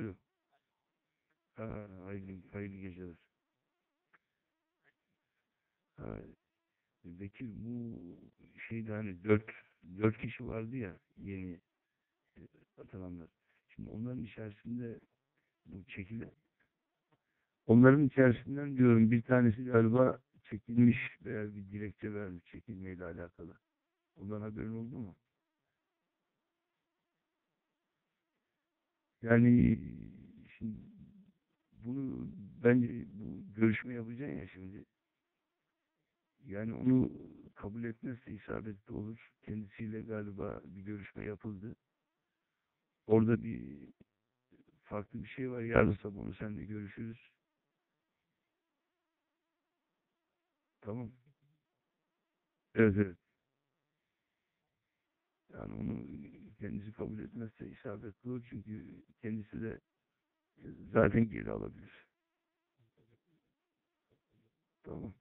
ederim. Hayırlı geceler. Ha, Bekir bu şeyde hani dört, dört kişi vardı ya yeni e, atananlar. Şimdi onların içerisinde bu çekilen onların içerisinden diyorum bir tanesi galiba çekilmiş veya bir dilekçe vermiş çekilmeyle alakalı. Ondan haberin oldu mu? Yani şimdi bunu bence bu görüşme yapacaksın ya şimdi. Yani onu kabul etmezse isabetli olur. Kendisiyle galiba bir görüşme yapıldı. Orada bir farklı bir şey var. Yarın sabah onu seninle görüşürüz. Tamam. Evet evet. Yani onu kendisi kabul etmezse isabetli olur. Çünkü kendisi de zaten geri alabilir. Tamam.